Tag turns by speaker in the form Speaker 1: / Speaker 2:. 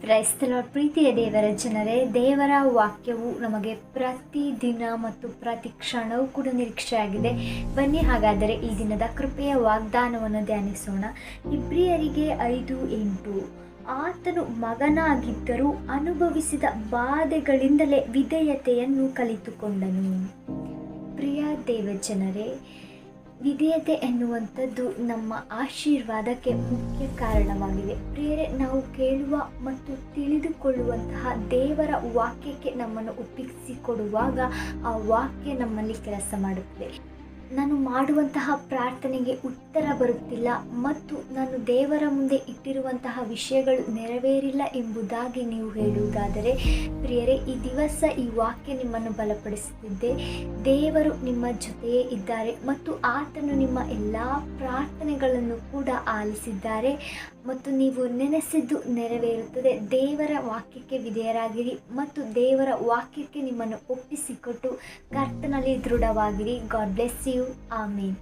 Speaker 1: ಕ್ರೈಸ್ತಲ ಪ್ರೀತಿಯ ದೇವರ ಜನರೇ, ದೇವರ ವಾಕ್ಯವು ನಮಗೆ ಪ್ರತಿದಿನ ಮತ್ತು ಪ್ರತಿ ಕ್ಷಣವೂ ಕೂಡ ನಿರೀಕ್ಷೆಯಾಗಿದೆ. ಬನ್ನಿ ಹಾಗಾದರೆ ಈ ದಿನದ ಕೃಪೆಯ ವಾಗ್ದಾನವನ್ನು ಧ್ಯಾನಿಸೋಣ. ಇಬ್ರಿಯರಿಗೆ ಐದು ಎಂಟು. ಆತನು ಮಗನಾಗಿದ್ದರೂ ಅನುಭವಿಸಿದ ಬಾಧೆಗಳಿಂದಲೇ ವಿಧೇಯತೆಯನ್ನು ಕಲಿತುಕೊಂಡನು. ಪ್ರಿಯ ದೇವಜನರೇ ವಿಧೇಯತೆ ಎನ್ನುವಂಥದ್ದು ನಮ್ಮ ಆಶೀರ್ವಾದಕ್ಕೆ ಮುಖ್ಯ ಕಾರಣವಾಗಿದೆ ಪ್ರೇರೆ ನಾವು ಕೇಳುವ ಮತ್ತು ತಿಳಿದುಕೊಳ್ಳುವಂತಹ ದೇವರ ವಾಕ್ಯಕ್ಕೆ ನಮ್ಮನ್ನು ಒಪ್ಪಿಸಿಕೊಡುವಾಗ ಆ ವಾಕ್ಯ ನಮ್ಮಲ್ಲಿ ಕೆಲಸ ಮಾಡುತ್ತದೆ. ನಾನು ಮಾಡುವಂತಹ ಪ್ರಾರ್ಥನೆಗೆ ಉತ್ತರ ಬರುತ್ತಿಲ್ಲ ಮತ್ತು ನಾನು ದೇವರ ಮುಂದೆ ಇಟ್ಟಿರುವಂತಹ ವಿಷಯಗಳು ನೆರವೇರಿಲ್ಲ ಎಂಬುದಾಗಿ ನೀವು ಹೇಳುವುದಾದರೆ, ಪ್ರಿಯರೇ, ಈ ದಿವಸ ಈ ವಾಕ್ಯ ನಿಮ್ಮನ್ನು ಬಲಪಡಿಸುತ್ತಿದ್ದೆ ದೇವರು ನಿಮ್ಮ ಜೊತೆಯೇ ಇದ್ದಾರೆ ಮತ್ತು ಆತನು ನಿಮ್ಮ ಎಲ್ಲ ಪ್ರಾರ್ಥನೆಗಳನ್ನು ಕೂಡ ಆಲಿಸಿದ್ದಾರೆ. ಮತ್ತು ನೀವು ನೆನೆಸಿದ್ದು ನೆರವೇರುತ್ತದೆ. ದೇವರ ವಾಕ್ಯಕ್ಕೆ ವಿಧೇಯರಾಗಿರಿ ಮತ್ತು ದೇವರ ವಾಕ್ಯಕ್ಕೆ ನಿಮ್ಮನ್ನು ಒಪ್ಪಿಸಿಕೊಟ್ಟು ಕರ್ತನಲ್ಲಿ ದೃಢವಾಗಿರಿ. God bless you amen